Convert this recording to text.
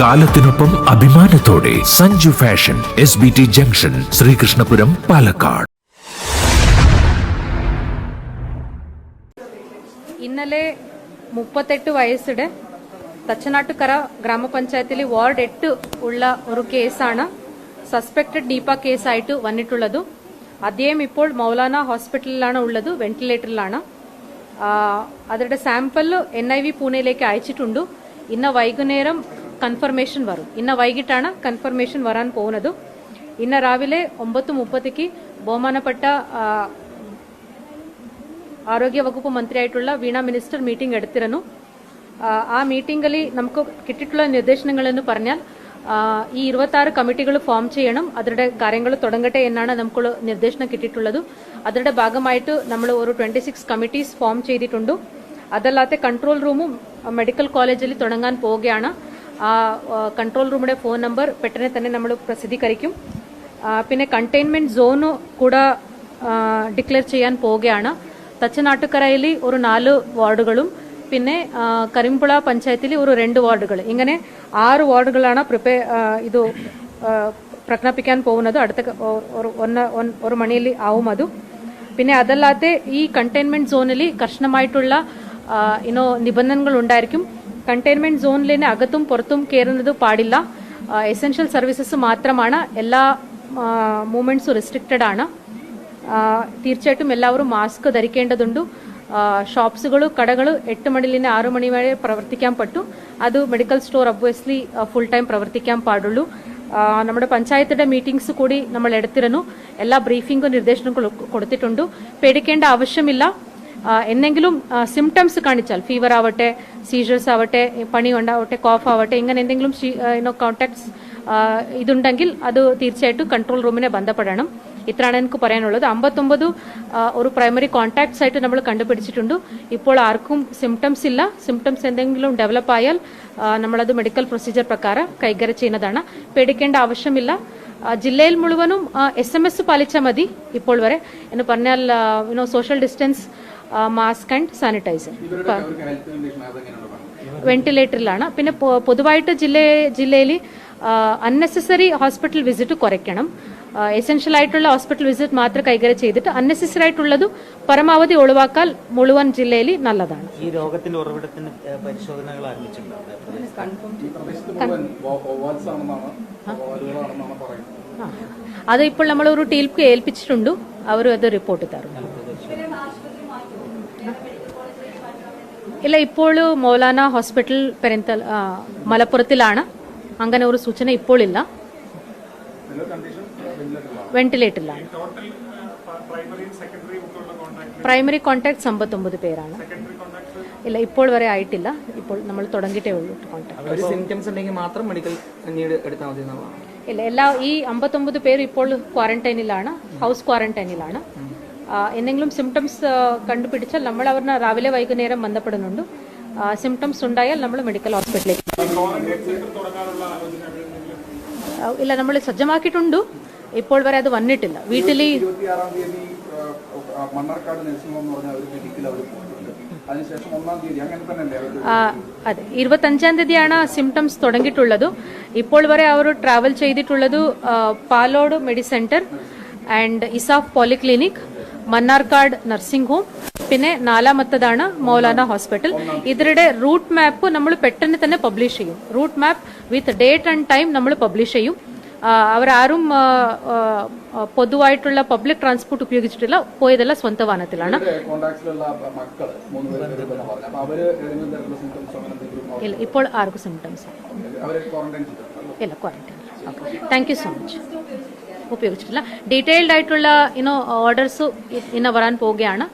കാലത്തിനൊപ്പം അഭിമാനത്തോടെ Sanju fashion S B T junction Sreekrishnapuram Palakkad. ഇന്നലെ മുപ്പത്തെട്ട് വയസ്സിടെ തച്ചനാട്ടുകര ഗ്രാമപഞ്ചായത്തിലെ വാർഡ് എട്ട് ഉള്ള ഒരു കേസാണ് സസ്പെക്ടഡ് ഡീപ കേസായിട്ട് വന്നിട്ടുള്ളത്. അദ്ദേഹം ഇപ്പോൾ മൗലാന ഹോസ്പിറ്റലിലാണ് ഉള്ളത് വെന്റിലേറ്ററിലാണ്. അവരുടെ സാമ്പിൾ എൻ ഐ വി പൂനെയിലേക്ക് അയച്ചിട്ടുണ്ട്. ഇന്ന് വൈകുന്നേരം കൺഫർമേഷൻ വരും. ഇന്ന വൈകിട്ടാണ് കൺഫർമേഷൻ വരാൻ പോകുന്നത്. ഇന്ന് രാവിലെ ഒമ്പത് മുപ്പത്തിക്ക് ബഹുമാനപ്പെട്ട ആരോഗ്യ വകുപ്പ് മന്ത്രിയായിട്ടുള്ള വീണ മിനിസ്റ്റർ മീറ്റിംഗ് എടുത്തിരുന്നു. ആ, മീറ്റിംഗിൽ നമുക്ക് കിട്ടിയിട്ടുള്ള നിർദ്ദേശങ്ങൾ എന്ന് പറഞ്ഞാൽ ഈ ഇരുപത്തി കമ്മിറ്റികൾ ഫോം ചെയ്യണം അവരുടെ കാര്യങ്ങൾ തുടങ്ങട്ടെ എന്നാണ് നമുക്ക് നിർദ്ദേശം കിട്ടിയിട്ടുള്ളത്. അതിന്റെ ഭാഗമായിട്ട് നമ്മൾ ഒരു ട്വന്റി സിക്സ് കമ്മിറ്റീസ് ഫോം ചെയ്തിട്ടുണ്ട്. അതല്ലാത്ത കൺട്രോൾ റൂമും മെഡിക്കൽ കോളേജിൽ തുടങ്ങാൻ പോവുകയാണ്. ആ കൺട്രോൾ റൂമിന്റെ ഫോൺ നമ്പർ പെട്ടെന്ന് തന്നെ നമ്മൾ പ്രസിദ്ധീകരിക്കും. പിന്നെ കണ്ടെയ്ൻമെന്റ് സോണ് കൂടെ ഡിക്ലെയർ ചെയ്യാൻ പോവുകയാണ്. തച്ചനാട്ടുകരയിൽ ഒരു നാല് വാർഡുകളും പിന്നെ കരിമ്പുള പഞ്ചായത്തിൽ ഒരു രണ്ട് വാർഡുകൾ ഇങ്ങനെ ആറ് വാർഡുകളാണ് പ്രിപ്പയർ ഇത് പ്രഖ്യാപിക്കാൻ പോകുന്നത്. അടുത്ത ഒന്ന് ഒരു മണിയിൽ ആവും അത്. പിന്നെ അതല്ലാതെ ഈ കണ്ടെയ്ൻമെന്റ് സോണിൽ കർശനമായിട്ടുള്ള ഇനോ നിബന്ധനകൾ ഉണ്ടായിരിക്കും. കണ്ടെയ്ൻമെന്റ് സോണിൽ തന്നെ അകത്തും പുറത്തും കയറുന്നത് പാടില്ല. എസെൻഷ്യൽ സർവീസസ് മാത്രമാണ്. എല്ലാ മൂവ്മെന്റ്സും റെസ്ട്രിക്റ്റഡ് ആണ്. തീർച്ചയായിട്ടും എല്ലാവരും മാസ്ക് ധരിക്കേണ്ടതുണ്ട്. ഷോപ്സുകൾ കടകൾ എട്ട് മണിയിൽ നിന്ന് ആറു മണി വരെ പ്രവർത്തിക്കാൻ പറ്റും. അത് medical store obviously full time പ്രവർത്തിക്കാൻ പാടുള്ളൂ. നമ്മുടെ പഞ്ചായത്തിന്റെ മീറ്റിംഗ്സ് കൂടി നമ്മൾ എടുത്തിരുന്നു. എല്ലാ ബ്രീഫിംഗും നിർദ്ദേശങ്ങളും കൊടുത്തിട്ടുണ്ട്. പേടിക്കേണ്ട ആവശ്യമില്ല. എന്തെങ്കിലും സിംറ്റംസ് കാണിച്ചാൽ ഫീവർ ആവട്ടെ സീഷേഴ്സ് ആവട്ടെ പണി ഉണ്ടാവട്ടെ കോഫ് ആവട്ടെ ഇങ്ങനെ എന്തെങ്കിലും കോൺടാക്ട്സ് ഇതുണ്ടെങ്കിൽ അത് തീർച്ചയായിട്ടും കൺട്രോൾ റൂമിനെ ബന്ധപ്പെടണം. ഇത്രയാണ് എനിക്ക് പറയാനുള്ളത്. അമ്പത്തൊമ്പത് ഒരു പ്രൈമറി കോൺടാക്ട്സ് ആയിട്ട് നമ്മൾ കണ്ടുപിടിച്ചിട്ടുണ്ട്. ഇപ്പോൾ ആർക്കും സിംറ്റംസ് ഇല്ല. സിംറ്റംസ് എന്തെങ്കിലും ഡെവലപ്പ് ആയാൽ നമ്മളത് മെഡിക്കൽ പ്രൊസീജിയർ പ്രകാരം കൈകാര്യം ചെയ്യുന്നതാണ്. പേടിക്കേണ്ട ആവശ്യമില്ല. ജില്ലയിൽ മുഴുവനും എസ് എം എസ് പാലിച്ചാൽ മതി ഇപ്പോൾ വരെ. എന്ന് പറഞ്ഞാൽ you know social distance mask and sanitiser വെന്റിലേറ്ററിലാണ് പിന്നെ പൊതുവായിട്ട് ജില്ല ജില്ലയിൽ അൺനെസസറി ഹോസ്പിറ്റൽ വിസിറ്റ് കുറയ്ക്കണം. എസെൻഷ്യൽ ആയിട്ടുള്ള ഹോസ്പിറ്റൽ വിസിറ്റ് മാത്രം കൈകാര്യം ചെയ്തിട്ട് അൺനെസസറി ആയിട്ടുള്ളത് പരമാവധി ഒഴിവാക്കാൻ മുഴുവൻ ജില്ലയിൽ നല്ലതാണ്. ഈ രോഗത്തിന്റെ ഉറവിടത്തിന് പരിശോധനകൾ. അത് ഇപ്പോൾ നമ്മൾ ഒരു ടീൽക്ക് ഏൽപ്പിച്ചിട്ടുണ്ട്. അവർ അത് റിപ്പോർട്ട് തരും. ഇല്ല ഇപ്പോൾ മൗലാന ഹോസ്പിറ്റൽ പെരിന്തൽ ആ, മലപ്പുറത്തിലാണ്. അങ്ങനെ ഒരു സൂചന ഇപ്പോൾ ഇല്ല വെന്റിലേറ്ററിലാണ്. പ്രൈമറി കോൺടാക്ട് അമ്പത്തൊമ്പത് പേരാണ്. ഇല്ല ഇപ്പോൾ വരെ ആയിട്ടില്ല. ഇപ്പോൾ നമ്മൾ തുടങ്ങിയിട്ടേ ഉള്ളൂ കോൺടാക്ട്. സിംറ്റംസ് ഉണ്ടെങ്കിൽ മാത്രം മെഡിക്കൽ നീഡ് എടുത്താൽ മതി ഇല്ല എല്ലാ ഈ അമ്പത്തൊമ്പത് പേര് ഇപ്പോൾ ക്വാറന്റൈനിലാണ് ഹൗസ് ക്വാറന്റൈനിലാണ് എന്തെങ്കിലും സിംറ്റംസ് കണ്ടുപിടിച്ചാൽ നമ്മൾ അവരിനെ രാവിലെ വൈകുന്നേരം ബന്ധപ്പെടുന്നുണ്ട്. സിംറ്റംസ് ഉണ്ടായാൽ നമ്മൾ മെഡിക്കൽ ഹോസ്പിറ്റലിലേക്ക് ഇല്ല നമ്മൾ സജ്ജമാക്കിയിട്ടുണ്ട്. ഇപ്പോൾ വരെ അത് വന്നിട്ടില്ല. വീട്ടിൽ അതെ. ഇരുപത്തഞ്ചാം തീയതിയാണ് സിംറ്റംസ് തുടങ്ങിയിട്ടുള്ളത്. ഇപ്പോൾ വരെ അവർ ട്രാവൽ ചെയ്തിട്ടുള്ളത് Palode medi centre and ESAF polyclinic. Mannarkkad nursing home. പിന്നെ നാലാമത്തതാണ് മൗലാന ഹോസ്പിറ്റൽ. ഇതിരുടെ റൂട്ട് മാപ്പ് നമ്മൾ പെട്ടെന്ന് തന്നെ പബ്ലിഷ് ചെയ്യും. Route map with date and time നമ്മൾ പബ്ലിഷ് ചെയ്യും. അവരാരും പൊതുവായിട്ടുള്ള പബ്ലിക് ട്രാൻസ്പോർട്ട് ഉപയോഗിച്ചിട്ടില്ല. പോയതെല്ലാം സ്വന്തം വാഹനത്തിലാണ്. ഇല്ല ഇപ്പോൾ ആർക്കും സിംറ്റംസ് ഇല്ല. Quarantine okay thank you so much ഉപയോഗിച്ചിട്ടില്ല. ഡീറ്റെയിൽഡ് ആയിട്ടുള്ള ഇനോ ഓർഡേഴ്സ് ഇന്ന് വരാൻ പോവുകയാണ്.